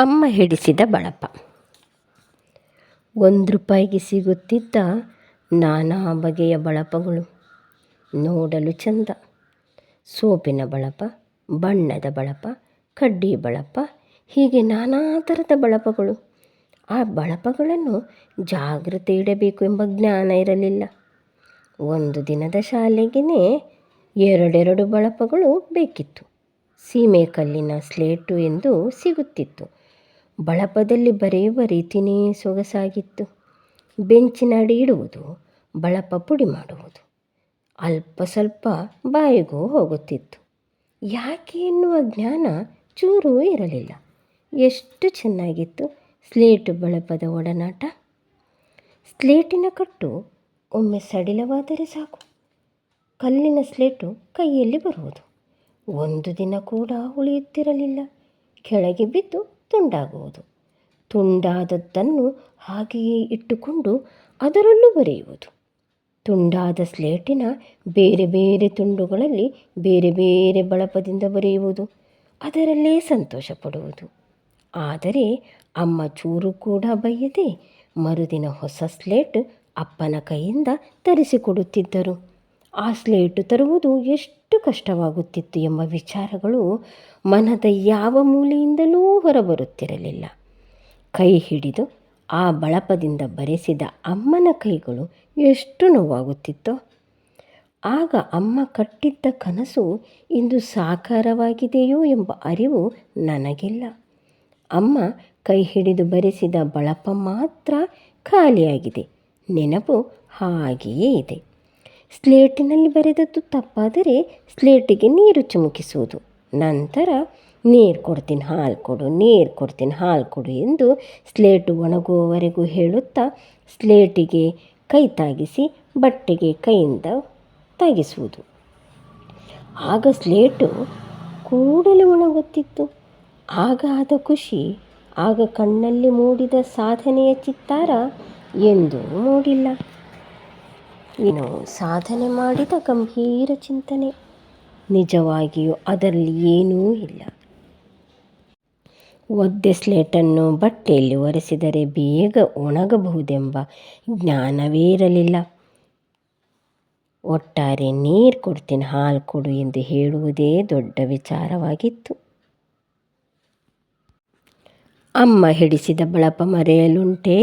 ಅಮ್ಮ ಹಿಡಿಸಿದ ಬಳಪ. ಒಂದು ರೂಪಾಯಿಗೆ ಸಿಗುತ್ತಿದ್ದ ನಾನಾ ಬಗೆಯ ಬಳಪಗಳು. ನೋಡಲು ಚಂದ. ಸೋಪಿನ ಬಳಪ, ಬಣ್ಣದ ಬಳಪ, ಕಡ್ಡಿ ಬಳಪ, ಹೀಗೆ ನಾನಾ ಥರದ ಬಳಪಗಳು. ಆ ಬಳಪಗಳನ್ನು ಜಾಗ್ರತೆ ಇಡಬೇಕು ಎಂಬ ಜ್ಞಾನ ಇರಲಿಲ್ಲ. ಒಂದು ದಿನದ ಶಾಲೆಗೇ ಎರಡೆರಡು ಬಳಪಗಳು ಬೇಕಿತ್ತು. ಸೀಮೆಕಲ್ಲಿನ ಸ್ಲೇಟು ಎಂದು ಸಿಗುತ್ತಿತ್ತು. ಬಳಪದಲ್ಲಿ ಬರೆಯುವ ರೀತಿನೇ ಸೊಗಸಾಗಿತ್ತು. ಬೆಂಚಿನ ಅಡಿ ಇಡುವುದು, ಬಳಪ ಪುಡಿ ಮಾಡುವುದು, ಅಲ್ಪ ಸ್ವಲ್ಪ ಬಾಯಿಗೂ ಹೋಗುತ್ತಿತ್ತು. ಯಾಕೆ ಎನ್ನುವ ಜ್ಞಾನ ಚೂರೂ ಇರಲಿಲ್ಲ. ಎಷ್ಟು ಚೆನ್ನಾಗಿತ್ತು ಸ್ಲೇಟು ಬಳಪದ ಒಡನಾಟ. ಸ್ಲೇಟಿನ ಕಟ್ಟು ಒಮ್ಮೆ ಸಡಿಲವಾದರೆ ಸಾಕು. ಕಲ್ಲಿನ ಸ್ಲೇಟು ಕೈಯಲ್ಲಿ ಬರುವುದು. ಒಂದು ದಿನ ಕೂಡ ಉಳಿಯುತ್ತಿರಲಿಲ್ಲ. ಕೆಳಗೆ ಬಿದ್ದು ತುಂಡಾಗುವುದು. ತುಂಡಾದದ್ದನ್ನು ಹಾಗೆಯೇ ಇಟ್ಟುಕೊಂಡು ಅದರಲ್ಲೂ ಬರೆಯುವುದು. ತುಂಡಾದ ಸ್ಲೇಟಿನ ಬೇರೆ ಬೇರೆ ತುಂಡುಗಳಲ್ಲಿ ಬೇರೆ ಬೇರೆ ಬಳಪದಿಂದ ಬರೆಯುವುದು. ಅದರಲ್ಲೇ ಸಂತೋಷ ಪಡುವುದು ಆದರೆ ಅಮ್ಮ ಚೂರು ಕೂಡ ಬಯ್ಯದೆ ಮರುದಿನ ಹೊಸ ಸ್ಲೇಟ್ ಅಪ್ಪನ ಕೈಯಿಂದ ತರಿಸಿಕೊಡುತ್ತಿದ್ದರು. ಆ ಸ್ಲೇಟು ತರುವುದು ಎಷ್ಟು ಕಷ್ಟವಾಗುತ್ತಿತ್ತು ಎಂಬ ವಿಚಾರಗಳು ಮನದ ಯಾವ ಮೂಲೆಯಿಂದಲೂ ಹೊರಬರುತ್ತಿರಲಿಲ್ಲ. ಕೈ ಹಿಡಿದು ಆ ಬಳಪದಿಂದ ಬರೆಸಿದ ಅಮ್ಮನ ಕೈಗಳು ಎಷ್ಟು ನೋವಾಗುತ್ತಿತ್ತೋ. ಆಗ ಅಮ್ಮ ಕಟ್ಟಿದ್ದ ಕನಸು ಇಂದು ಸಾಕಾರವಾಗಿದೆಯೋ ಎಂಬ ಅರಿವು ನನಗಿಲ್ಲ. ಅಮ್ಮ ಕೈ ಹಿಡಿದು ಬರೆಸಿದ ಬಳಪ ಮಾತ್ರ ಖಾಲಿಯಾಗಿದೆ. ನೆನಪು ಹಾಗೆಯೇ ಇದೆ. ಸ್ಲೇಟಿನಲ್ಲಿ ಬರೆದದ್ದು ತಪ್ಪಾದರೆ ಸ್ಲೇಟಿಗೆ ನೀರು ಚುಮುಕಿಸುವುದು. ನಂತರ ನೀರು ಕೊಡ್ತೀನಿ, ಹಾಲು ಕೊಡು, ನೀರು ಕೊಡ್ತೀನಿ, ಹಾಲು ಕೊಡು ಎಂದು ಸ್ಲೇಟು ಒಣಗುವವರೆಗೂ ಹೇಳುತ್ತಾ ಸ್ಲೇಟಿಗೆ ಕೈ ತಾಗಿಸಿ ಬಟ್ಟೆಗೆ ಕೈಯಿಂದ ತಾಗಿಸುವುದು. ಆಗ ಸ್ಲೇಟು ಕೂಡಲೇ ಒಣಗುತ್ತಿತ್ತು. ಆಗ ಆದ ಖುಷಿ, ಆಗ ಕಣ್ಣಲ್ಲಿ ಮೂಡಿದ ಸಾಧನೆಯ ಚಿತ್ತಾರ ಎಂದೂ ಮೂಡಿಲ್ಲ. ಏನು ಸಾಧನೆ ಮಾಡಿದ ಗಂಭೀರ ಚಿಂತನೆ. ನಿಜವಾಗಿಯೂ ಅದರಲ್ಲಿ ಏನೂ ಇಲ್ಲ. ಒದ್ದೆ ಸ್ಲೇಟನ್ನು ಬಟ್ಟೆಯಲ್ಲಿ ಒರೆಸಿದರೆ ಬೇಗ ಒಣಗಬಹುದೆಂಬ ಜ್ಞಾನವೇ ಇರಲಿಲ್ಲ. ಒಟ್ಟಾರೆ ನೀರು ಕೊಡ್ತೀನಿ, ಹಾಲು ಕೊಡು ಎಂದು ಹೇಳುವುದೇ ದೊಡ್ಡ ವಿಚಾರವಾಗಿತ್ತು. ಅಮ್ಮ ಹಿಡಿಸಿದ ಬಳಪ ಮರೆಯಲುಂಟೇ?